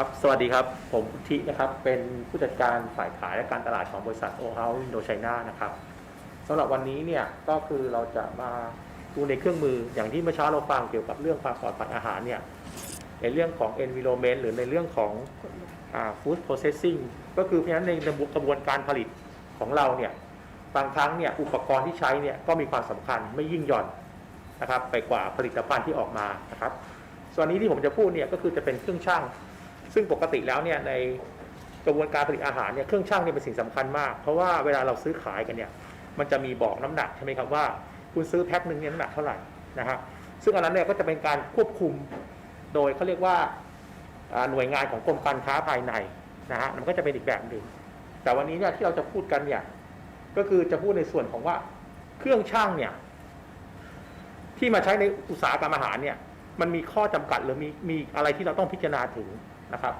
ครับ สวัสดีครับ ผมพุทธินะครับ เป็นผู้จัดการฝ่ายขายและการตลาดของบริษัทโอเฮาอินโดไชน่านะครับสำหรับวันนี้เนี่ย ก็คือเราจะมาดูในเครื่องมืออย่างที่เมื่อเช้าเราฟังเกี่ยวกับเรื่องความปลอดภัยอาหารเนี่ย ในเรื่องของ environment หรือในเรื่องของอ food processing ก็คือเพราะฉะนั้นในกระบวนการผลิตของเราเนี่ย บางครั้งเนี่ยอุปกรณ์ที่ใช้เนี่ยก็มีความสำคัญไม่ยิ่งหย่อนนะครับ ไปกว่าผลิตภัณฑ์ที่ออกมานะครับ ส่วนนี้ที่ผมจะพูดเนี่ยก็คือจะเป็นเครื่องช่าง ซึ่งปกติแล้วเนี่ยในกระบวนการผลิตอาหารเนี่ยเครื่องช่างเนี่ยเป็นสิ่งสำคัญมาก เพราะว่าเวลาเราซื้อขายกันเนี่ยมันจะมีบอกน้ำหนักใช่ไหมครับว่า คุณซื้อแพ็คหนึ่งเนี่ยน้ำหนักเท่าไหร่นะครับซึ่งอันนั้นเนี่ยก็จะเป็นการควบคุมโดยเขาเรียกว่าหน่วยงานของกรมการค้าภายในนะฮะมันก็จะเป็นอีกแบบหนึ่งแต่วันนี้เนี่ยที่เราจะพูดกันเนี่ยก็คือจะพูดในส่วนของว่าเครื่องช่างเนี่ยที่มาใช้ในอุตสาหกรรมอาหารเนี่ยมันมีข้อจำกัดหรือมีมีอะไรที่เราต้องพิจารณาถึง นะครับ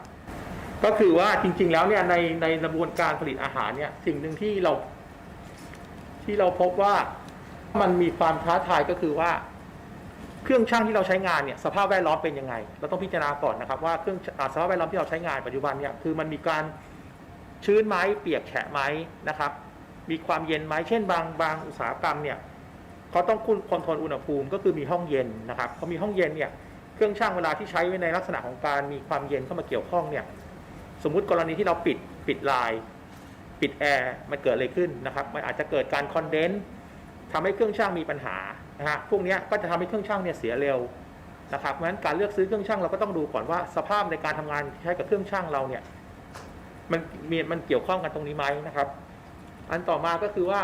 ก็คือว่าจริง ๆ แล้วเนี่ยในในกระบวนการผลิตอาหารเนี่ย สิ่งหนึ่งที่เรา ที่เราพบว่ามันมีความท้าทายก็คือว่า เครื่องช่างที่เราใช้งานเนี่ยสภาพแวดล้อมเป็นยังไง เราต้องพิจารณาก่อนนะครับ ว่าเครื่องอสภาพแวดล้อมที่เราใช้งานปัจจุบันเนี่ยคือมันมีการชื้นไหมเปียกแฉะไหมนะครับ มีความเย็นไหมเช่นบางบางอุตสาหกรรมเนี่ยเขาต้องคุณคอนโทรลอุณหภูมิก็คือมีห้องเย็นนะครับเขามีห้องเย็นเนี่ย เครื่องช่างเวลาที่ใช้ไว้ในลักษณะของการมีความเย็นเข้ามาเกี่ยวข้องเนี่ยสมมุติกรณีที่เราปิดปิดลาย ปิดแอร์มันเกิดอะไรขึ้นนะครับมันอาจจะเกิดการคอนเดนซ์ทำให้เครื่องช่างมีปัญหานะฮะพวกนี้ก็จะทำให้เครื่องช่างเนี่ยเสียเร็วนะครับเพราะฉะนั้นการเลือกซื้อเครื่องช่างเราก็ต้องดูก่อนว่าสภาพในการทำงานใช้กับเครื่องช่างเราเนี่ยมันมีมันเกี่ยวข้องกันตรงนี้ไหมนะครับ อันต่อมาก็คือว่า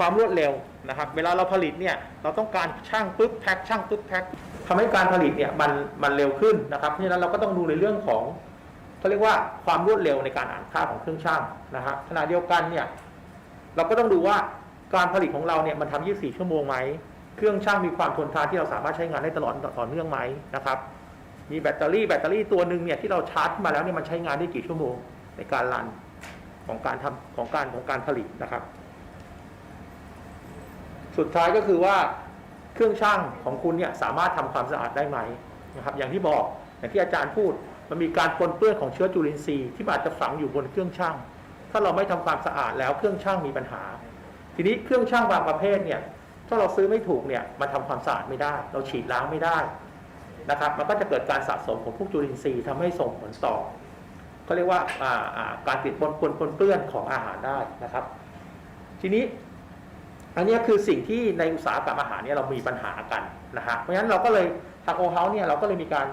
ความรวดเร็วนะครับ เวลาเราผลิตเนี่ยเราต้องการช่างปุ๊บแพ็คช่างปุ๊บแพ็คทำให้การผลิตเนี่ยมันมันเร็วขึ้นนะครับเพราะฉะนั้นเราก็ต้องดูในเรื่องของเขาเรียกว่าความรวดเร็วในการอ่านค่าของเครื่องช่างนะฮะขณะเดียวกันเนี่ยเราก็ต้องดูว่าการผลิตของเราเนี่ยมันทำ24 ชั่วโมงไหมเครื่องช่างมีความทนทานที่เราสามารถใช้งานได้ตลอดต่อเนื่องไหมนะครับ มีแบตเตอรี่แบตเตอรี่ตัวหนึ่งเนี่ยที่เราชาร์จมาแล้วเนี่ยมันใช้งานได้กี่ชั่วโมงในการรันของการทำของการของการผลิตนะครับ สุดท้ายก็คือว่าเครื่องช่างของคุณเนี่ยสามารถทำความสะอาดได้ไหมนะครับอย่างที่บอกอย่างที่อาจารย์พูดมันมีการปนเปื้อนของเชื้อจุลินทรีย์ที่อาจจะฝังอยู่บนเครื่องช่าง ถ้าเราไม่ทำความสะอาดแล้วเครื่องช่างมีปัญหา ทีนี้เครื่องช่างบางประเภทเนี่ยถ้าเราซื้อไม่ถูกเนี่ยมันทำความสะอาดไม่ได้ เราฉีดล้างไม่ได้นะครับมันก็จะเกิดการสะสมของพวกจุลินทรีย์ทำให้ส่งผลต่อเขาเรียกว่าอ่าอ่าการติดปนปนปนเปื้อนของอาหารได้นะครับ ทีนี้ อันนี้คือสิ่งที่ในอุตสาหกรรมอาหารเนี่ยเรามีปัญหากันนะฮะเพราะฉะนั้นเราก็เลยทางโอเฮาเนี่ยเราก็เลยมีการ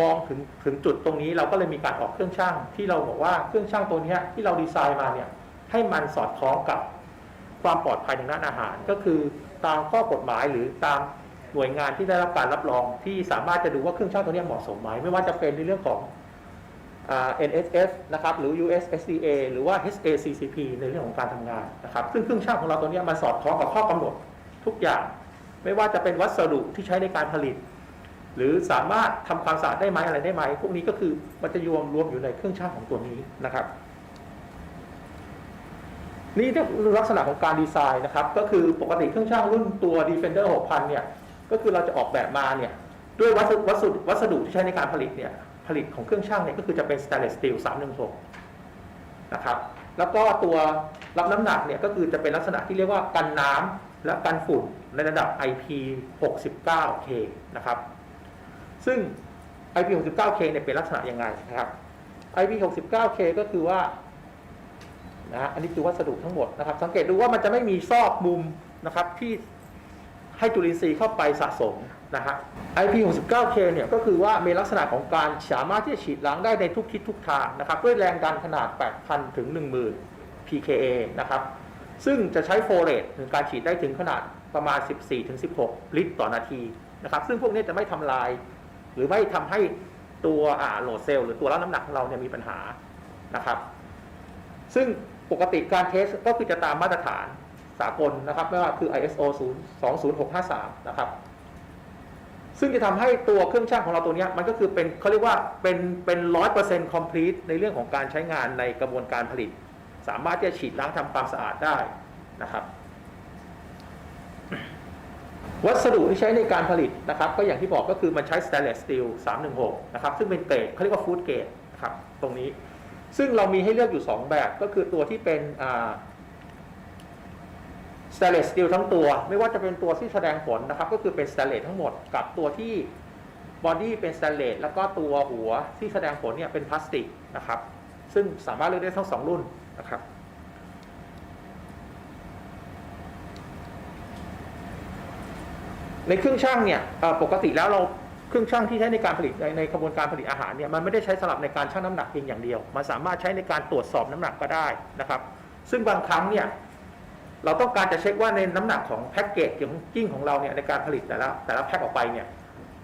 มองถึงถึงจุดตรงนี้เราก็เลยมีการออกเครื่องช่างที่เราบอกว่าเครื่องช่างตัวนี้ที่เราดีไซน์มาเนี่ยให้มันสอดคล้องกับความปลอดภัยทางด้านอาหาร ก็คือตามข้อกฎหมายหรือตามหน่วยงานที่ได้รับการรับรองที่สามารถจะดูว่าเครื่องช่างตัวนี้เหมาะสมไหมไม่ว่าจะเป็นในเรื่องของ NSF นะครับหรือ US SDA หรือว่า HACCP ในเรื่องของการทำงานนะครับซึ่งเครื่องช่างของเราตัวนี้มันสอดคล้องกับข้อกำหนดทุกอย่าง ไม่ว่าจะเป็นวัสดุที่ใช้ในการผลิต หรือสามารถทำความสะอาดได้ไหมอะไรได้ไหมพวกนี้ก็คือมันจะรวมรวมอยู่ในเครื่องช่างของตัวนี้นะครับ นี่ลักษณะของการดีไซน์นะครับ ก็คือปกติเครื่องช่างรุ่นตัว Defender 6000 เนี่ยก็คือเราจะออกแบบมาเนี่ยด้วยวัสดุวัสดุวัสดุที่ใช้ในการผลิตเนี่ย ลิตของเครื่องช่างเนี่ยก็คือจะเป็น stainless steel 316นะครับแล้วก็ตัวรับน้ำหนักเนี่ยก็คือจะเป็นลักษณะที่เรียกว่ากันน้ำและกันฝุ่นในระดับ IP 69K นะครับซึ่ง IP 69K เนี่ยเป็นลักษณะยังไงนะครับ IP 69K ก็คือว่านะฮะอันนี้คือวัสดุทั้งหมดนะครับ สังเกตดูว่ามันจะไม่มีซอกมุมนะครับที่ให้จุลินทรีย์เข้าไปสะสม นะฮะ IP69K เนี่ยก็คือว่ามีลักษณะของการสามารถที่จะฉีดล้างได้ในทุกทิศทุกทางนะครับด้วยแรงดันขนาด 8,000 ถึง 10,000 pKa นะครับ ซึ่งจะใช้โฟเรตในการฉีดได้ถึงขนาดประมาณ 14ถึง16 ลิตรต่อนาทีนะครับซึ่งพวกนี้จะไม่ทำลาย หรือไม่ทำให้ตัวโหลดเซลล์หรือตัวรับน้ำหนักของเราเนี่ยมีปัญหานะครับ ซึ่งปกติการเทสก็คือจะตามมาตรฐานสากลนะครับไม่ว่าคือ ISO 0 20653 นะครับ ซึ่งจะทำให้ตัวเครื่องช่างของเราตัวนี้มันก็คือเป็นเขาเรียกว่าเป็นเป็นร้อยเปอร์เซ็นต์คอมพลีทในเรื่องของการใช้งานในกระบวนการผลิต สามารถที่จะฉีดล้างทำความสะอาดได้นะครับวัสดุที่ใช้ในการผลิตนะครับ ก็อย่างที่บอกก็คือมันใช้ stainless steel 316 นะครับ ซึ่งเป็นเกรดเขาเรียกว่า food grade นะครับตรงนี้ ซึ่งเรามีให้เลือกอยู่ 2 แบบก็คือตัวที่เป็น อ่า stainless steel ทั้งตัว ไม่ว่าจะเป็นตัวที่แสดงผลนะครับ ก็คือเป็น stainless ทั้งหมดกับตัวที่บอดี้เป็น stainless แล้วก็ตัวหัวที่แสดงผลเนี่ยเป็นพลาสติกนะครับ ซึ่งสามารถเลือกได้ทั้งสองรุ่นนะครับในเครื่องช่างเนี่ยปกติแล้วเราเครื่องช่างที่ใช้ในการผลิตในในกระบวนการผลิตอาหารเนี่ยมันไม่ได้ใช้สำหรับในการชั่งน้ำหนักเพียงอย่างเดียว มันสามารถใช้ในการตรวจสอบน้ำหนักก็ได้นะครับ ซึ่งบางครั้งเนี่ย เราต้องการจะเช็คว่าในน้ำหนักของแพ็กเกจของกิ้งของเราเนี่ยในการผลิตแต่ละแต่ละแพ็คออกไปเนี่ย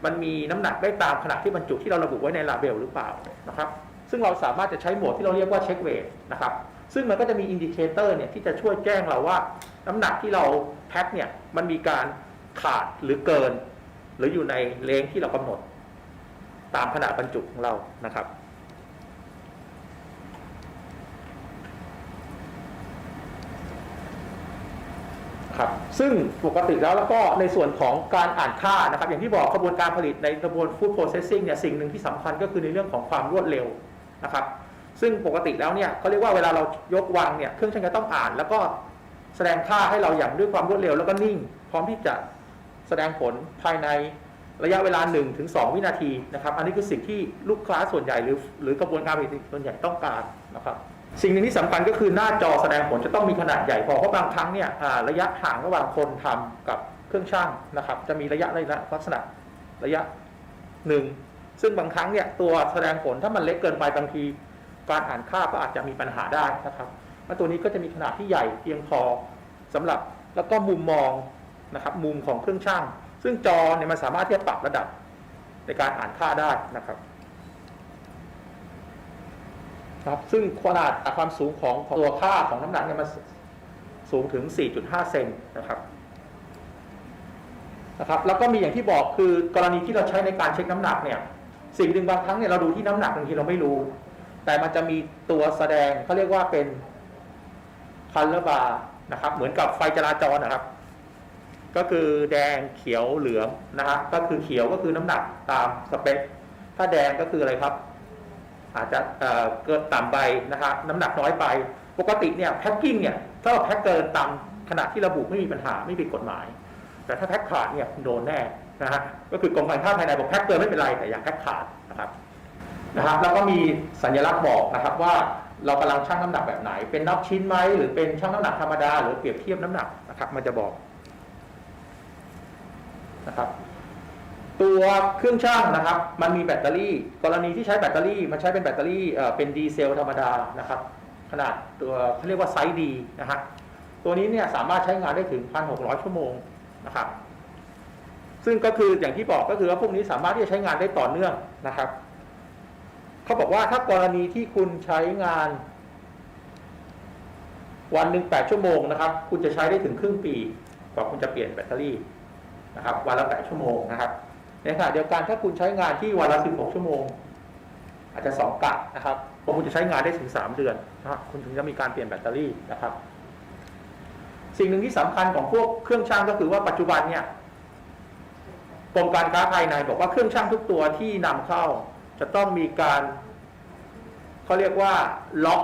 มันมีน้ำหนักได้ตามขนาดที่บรรจุที่เราระบุไว้ในลาเบลหรือเปล่านะครับซึ่งเราสามารถจะใช้โหมดที่เราเรียกว่าเช็คเวทนะครับซึ่งมันก็จะมีอินดิเคเตอร์เนี่ยที่จะช่วยแจ้งเราว่า น้ำหนักที่เราแพ็คเนี่ยมันมีการขาดหรือเกิน หรืออยู่ในเลนที่เรากำหนด ตามขนาดบรรจุของเรานะครับ ครับ ซึ่งปกติแล้วแล้วก็ในส่วนของการอ่านค่านะครับอย่างที่บอกกระบวนการผลิตในกระบวน food processing เนี่ยสิ่งหนึ่งที่สำคัญก็คือในเรื่องของความรวดเร็วนะครับซึ่งปกติแล้วเนี่ยเขาเรียกว่าเวลาเรายกวางเนี่ยเครื่องช่างจะต้องอ่าน แล้วก็แสดงค่าให้เราอย่างด้วยความรวดเร็ว แล้วก็นิ่ง พร้อมที่จะแสดงผลภายในระยะเวลา 1-2ถึง2วินาทีนะครับอันนี้คือสิ่งที่ลูกค้าส่วนใหญ่หรือ หรือกระบวนการผลิตส่วนใหญ่ต้องการนะครับ สิ่งหนึ่งที่สำคัญก็คือหน้าจอแสดงผลจะต้องมีขนาดใหญ่พอเพราะบางครั้งเนี่ยระยะห่างระหว่างคนทำกับเครื่องช่างนะครับ จะมีระยะระยะลักษณะระยะหนึ่งซึ่งบางครั้งเนี่ยตัวแสดงผลถ้ามันเล็กเกินไปบางทีการอ่านค่าก็อาจจะมีปัญหาได้นะครับและตัวนี้ก็จะมีขนาดที่ใหญ่เพียงพอสำหรับแล้วก็มุมมองนะครับมุมของเครื่องช่าง ซึ่งจอเนี่ยมันสามารถที่จะปรับระดับในการอ่านค่าได้นะครับ ครับซึ่งขนาดความสูงของตัวค่าของน้ำหนักเนี่ยมันสูงถึง 4.5 เซนนะครับนะครับแล้วก็มีอย่างที่บอกคือกรณีที่เราใช้ในการเช็คน้ำหนักเนี่ยสิ่งหนึ่งบางครั้งเนี่ยเราดูที่น้ำหนักบางทีเราไม่รู้ แต่มันจะมีตัวแสดงเขาเรียกว่าเป็น color bar นะครับเหมือนกับไฟจราจรนะครับ ก็คือแดงเขียวเหลืองนะฮะก็คือเขียวก็คือน้ำหนักตามสเปคถ้าแดงก็คืออะไรครับ อาจจะเกินต่ำไปนะครับน้ำหนักน้อยไป ปกติเนี่ยแพ็คกิ้งเนี่ยถ้าเราแพ็คเกินตามขนาดที่ระบุไม่มีปัญหาไม่ผิดกฎหมาย แต่ถ้าแพ็คขาดเนี่ยโดนแน่นะฮะก็คือกรมการค้าภายในบอกแพ็คเกินไม่เป็นไรแต่อย่าแพ็คขาดนะครับนะครับแล้วก็มีสัญลักษณ์บอกนะครับว่าเรากำลังชั่งน้ำหนักแบบไหน เป็นนับชิ้นไหมหรือเป็นชั่งน้ำหนักธรรมดา หรือเปรียบเทียบน้ำหนักนะครับ มันจะบอกนะครับ ตัวเครื่องช่างนะครับ มันมีแบตเตอรี่ กรณีที่ใช้แบตเตอรี่ มันใช้เป็นแบตเตอรี่เอ่อเป็นดีเซลธรรมดานะครับ ขนาดตัวเขาเรียกว่าไซส์ดีนะฮะตัวนี้เนี่ยสามารถใช้งานได้ถึง 1,600 ชั่วโมงนะครับ ซึ่งก็คืออย่างที่บอกก็คือว่าพวกนี้สามารถที่จะใช้งานได้ต่อเนื่องนะครับเขาบอกว่าถ้ากรณีที่คุณใช้งาน วันหนึ่ง8ชั่วโมงนะครับ คุณจะใช้ได้ถึงครึ่งปีกว่าคุณจะเปลี่ยนแบตเตอรี่นะครับ วันละ8ชั่วโมงนะครับ ในขณะเดียวกันถ้าคุณใช้งานที่วันละ16 ชั่วโมง อาจจะ 2กะนะครับพราะคุณจะใช้งานได้ถึง 3 เดือนนะครับคุณถึงจะมีการเปลี่ยนแบตเตอรี่นะครับ สิ่งหนึ่งที่สำคัญของพวกเครื่องช่างก็คือว่าปัจจุบันเนี่ยกรมการค้าภายในบอกว่าเครื่องช่างทุกตัวที่นำเข้า จะต้องมีการเขาเรียกว่าล็อก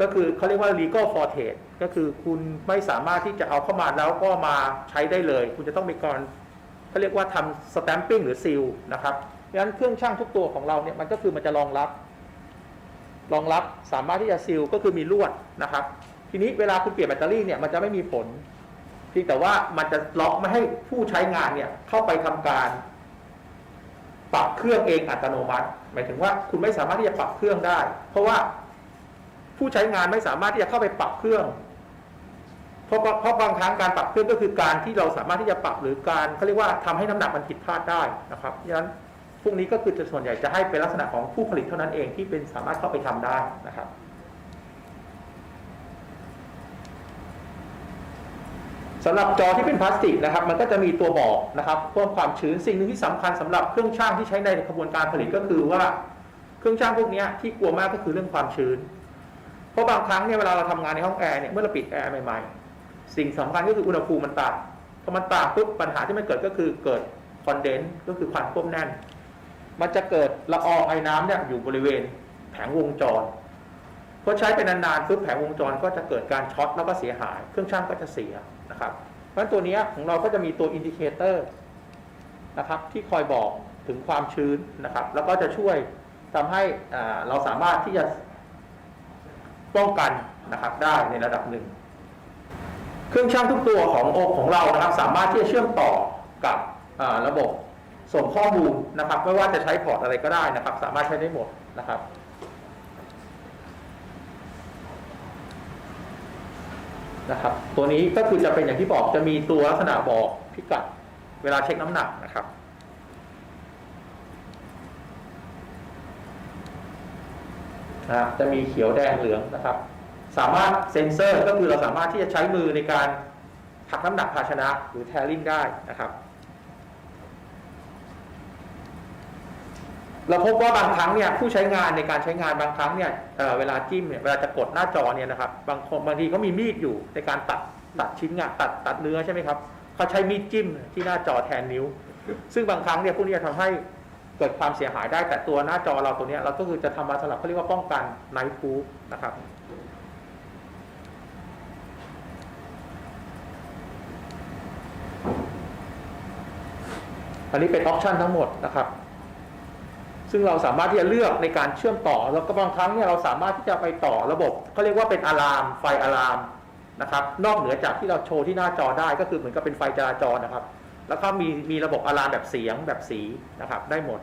ก็คือเขาเรียกว่า legal for trade ก็คือคุณไม่สามารถที่จะเอาเข้ามาแล้วก็มาใช้ได้เลย คุณจะต้องมีการ เขาเรียกว่าทำสแตมปิ้งหรือซีลนะครับดังนั้นเครื่องช่างทุกตัวของเราเนี่ยมันก็คือมันจะรองรับรองรับสามารถที่จะซีลก็คือมีลวดนะครับ ทีนี้เวลาคุณเปลี่ยนแบตเตอรี่เนี่ยมันจะไม่มีผลเพียงแต่ว่ามันจะล็อกไม่ให้ผู้ใช้งานเนี่ยเข้าไปทำการปรับเครื่องเองอัตโนมัติ หมายถึงว่าคุณไม่สามารถที่จะปรับเครื่องได้ เพราะว่าผู้ใช้งานไม่สามารถที่จะเข้าไปปรับเครื่อง เพราะเพราะบางครั้งการปรับเครื่องก็คือการที่เราสามารถที่จะปรับหรือการเขาเรียกว่าทำให้น้ำหนักมันผิดพลาดได้นะครับดังนั้นพวกนี้ก็คือจะส่วนใหญ่จะให้เป็นลักษณะของผู้ผลิตเท่านั้นเองที่เป็นสามารถเข้าไปทำได้นะครับสำหรับจอที่เป็นพลาสติกนะครับ มันก็จะมีตัวบอกนะครับเพิ่มความชื้นสิ่งหนึ่งที่สำคัญสำหรับเครื่องช่างที่ใช้ในกระบวนการผลิตก็คือว่าเครื่องช่างพวกนี้ที่กลัวมากก็คือเรื่องความชื้น เพราะบางครั้งเนี่ยเวลาเราทำงานในห้องแอร์เนี่ยเมื่อเราปิดแอร์ใหม่ๆ สิ่งสำคัญก็คืออุณหภูมิมันต่ำพอมันต่างปุ๊บปัญหาที่มันเกิดก็คือเกิดคอนเดนซ์ก็คือควันควบแน่น มันจะเกิดละอองไอ้น้ำเนี่ยอยู่บริเวณแผงวงจรพอใช้ไปนานๆปุ๊บแผงวงจรก็จะเกิดการช็อตแล้วก็เสียหาย เครื่องช่างก็จะเสียนะครับ เพราะฉะนั้นตัวนี้ของเราก็จะมีตัวอินดิเคเตอร์นะครับที่คอยบอกถึงความชื้นนะครับ แล้วก็จะช่วยทำให้เราสามารถที่จะป้องกันนะครับได้ในระดับหนึ่ง เครื่องช่างทุกตัวของโอของเรานะครับ สามารถที่จะเชื่อมต่อกับระบบส่งข้อมูลนะครับ ไม่ว่าจะใช้พอร์ตอะไรก็ได้นะครับ สามารถใช้ได้หมดนะครับนะครับ ตัวนี้ก็คือจะเป็นอย่างที่บอกจะมีตัวลักษณะบอกพิกัด เวลาเช็คน้ำหนักนะครับนะครับจะมีเขียวแดงเหลืองนะครับ สามารถเซ็นเซอร์ก็คือเราสามารถที่จะใช้มือในการหักน้ำหนักภาชนะหรือแทริ่งได้นะครับ เราพบว่าบางครั้งเนี่ยผู้ใช้งานในการใช้งานบางครั้งเนี่ยเเวลาจิ้มเนี่ยเวลาจะกดหน้าจอเนี่ยนะครับ บางคนบางทีเขามีมีดอยู่ในการตัดตัดชิ้นงานตัดตัดเนื้อใช่ไหมครับเขาใช้มีดจิ้มที่หน้าจอแทนนิ้ว ซึ่งบางครั้งเนี่ยพวกนี้จะทำให้เกิดความเสียหายได้แต่ตัวหน้าจอเราตัวเนี้ยเราก็คือจะทำมาสำหรับเขาเรียกว่าป้องกันไนท์พูนะครับ นนี้เป็นออปชันทั้งหมดนะครับ ซึ่งเราสามารถที่จะเลือกในการเชื่อมต่อ แล้วก็บางครั้งเนี่ยเราสามารถที่จะไปต่อระบบเขาเรียกว่าเป็นอะลามไฟอะลามนะครับ นอกเหนือจากที่เราโชว์ที่หน้าจอได้ก็คือเหมือนกับเป็นไฟจราจรนะครับ แล้วก็มีมีระบบอะลามแบบเสียงแบบสีนะครับ ได้หมด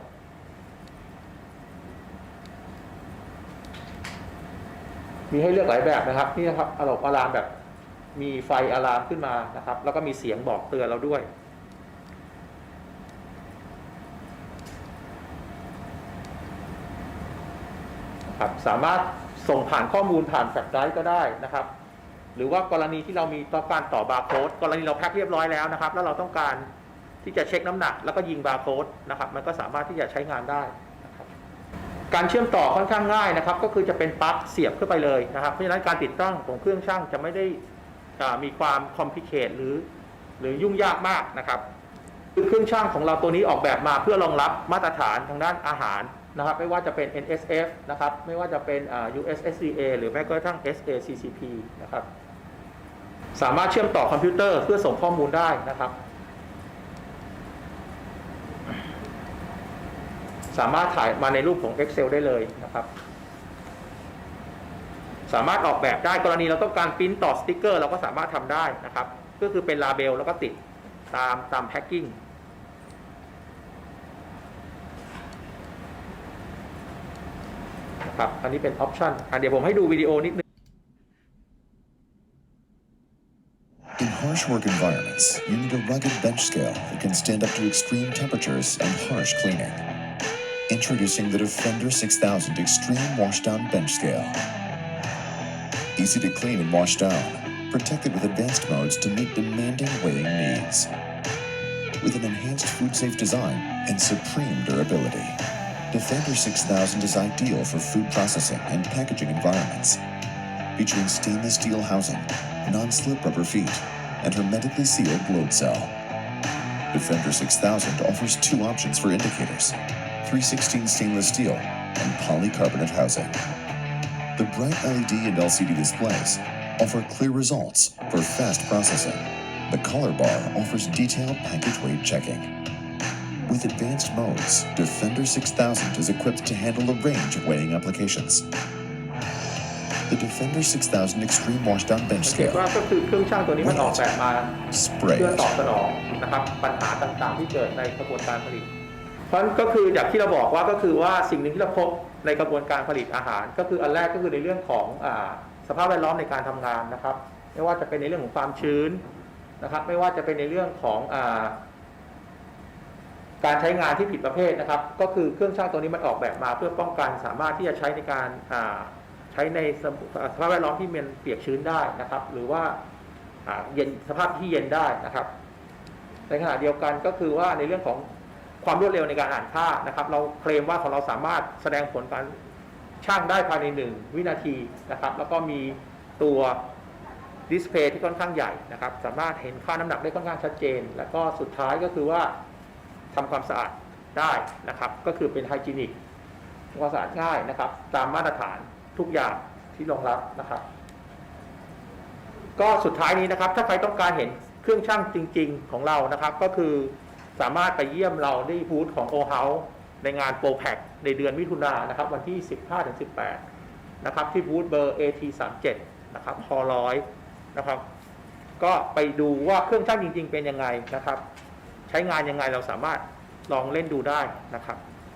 มีให้เลือกหลายแบบนะครับนี่นะครับระบบอะลามแบบมีไฟอะลามขึ้นมานะครับ แล้วก็มีเสียงบอกเตือนเราด้วย ครับสามารถส่งผ่านข้อมูลผ่านแฟลชไดร์ก็ได้นะครับ หรือว่ากรณีที่เรามีต้องการต่อบาร์โค้ดกรณีเราแพ็คเรียบร้อยแล้วนะครับ แล้วเราต้องการที่จะเช็คน้ำหนัก แล้วก็ยิงบาร์โค้ดนะครับ มันก็สามารถที่จะใช้งานได้นะครับการเชื่อมต่อค่อนข้างง่ายนะครับ ก็คือจะเป็นปลั๊กเสียบเข้าไปเลยนะครับ เพราะฉะนั้นการติดตั้งของเครื่องช่างจะไม่ได้มีความคอมพิเคทหรือ หรือยุ่งยากมากนะครับคือเครื่องช่างของเราตัวนี้ออกแบบมาเพื่อรองรับมาตรฐานทางด้านอาหาร นะครับไม่ว่าจะเป็น NSF นะครับไม่ว่าจะเป็น USSCA หรือแม้กระทั่ง SACCP นะครับสามารถเชื่อมต่อคอมพิวเตอร์เพื่อส่งข้อมูลได้นะครับ สามารถถ่ายมาในรูปของ Excel ได้เลยนะครับ สามารถออกแบบได้กรณีเราต้องการปริ้นต่อสติกเกอร์ เราก็สามารถทำได้นะครับ ก็คือเป็นลาเบลแล้วก็ติดตามตามแพ็กกิ้ง นะครับ อันนี้เป็นออปชันอ่ะเดี๋ยวผมให้ดูวิดีโอนิดนึง In harsh work environments, you need a rugged bench scale that can stand up to extreme temperatures and harsh cleaning. Introducing the Defender 6000 Extreme Washdown Bench Scale. Easy to clean and wash down, protected with advanced modes to meet demanding weighing needs. With an enhanced food safe design and supreme durability, Defender 6000 is ideal for food processing and packaging environments featuring stainless steel housing, non-slip rubber feet, and hermetically sealed load cell. The Defender 6000 offers two options for indicators, 316 stainless steel and polycarbonate housing. The bright LED and LCD displays offer clear results for fast processing. The color bar offers detailed package weight checking. With advanced modes, Defender 6000 is equipped to handle a range of weighing applications. The Defender 6000 Extreme Washdown Bench สังเกต Scale ว่าก็คือเครื่องช่างตัวนี้มันออกแบบมา Spray เพื่อ it. ตอบสนองนะครับปัญหาต่างๆที่เกิดในกระบวนการผลิต เพราะฉะนั้นก็คืออย่างที่เราบอกว่าก็คือว่าสิ่งหนึ่งที่เราพบในกระบวนการผลิตอาหาร ก็คืออันแรกก็คือในเรื่องของอาสภาพแวดล้อมในการทำงานนะครับ ไม่ว่าจะเป็นในเรื่องของความชื้นนะครับ ไม่ว่าจะเป็นในเรื่องของอา การใช้งานที่ผิดประเภทนะครับ ก็คือเครื่องช่างตัวนี้มันออกแบบมา เพื่อป้องกันสามารถที่จะใช้ในการใช้ในสภาพแวดล้อมที่มันเปียกชื้นได้นะครับ หรือว่าเย็นสภาพที่เย็นได้นะครับในขณะเดียวกันก็คือว่าในเรื่องของความรวดเร็วในการอ่านค่านะครับ เราเคลมว่าของเราสามารถแสดงผลการช่างได้ภายในหนึ่งวินาทีนะครับ แล้วก็มีตัวดิสเพย์ที่ค่อนข้างใหญ่นะครับ สามารถเห็นค่าน้ำหนักได้ค่อนข้างชัดเจน แล้วก็สุดท้ายก็คือว่า ทำความสะอาดได้นะครับ ก็คือเป็นไฮจีนิกทำความสะอาดง่ายนะครับ ตามมาตรฐานทุกอย่างที่รองรับนะครับ ก็สุดท้ายนี้นะครับ ถ้าใครต้องการเห็นเครื่องช่างจริง ๆ ของเรานะครับ ก็คือสามารถไปเยี่ยมเราที่บูธของโอเฮาในงานโปรแพคในเดือนมิถุนายนนะครับ วันที่ 15-18 นะครับ ที่บูธเบอร์ AT37 นะครับฮอร้อยนะครับ ก็ไปดูว่าเครื่องช่างจริง ๆ เป็นยังไงนะครับ ช้งานยังไงเราสามารถลองเล่นดูได้นะครับ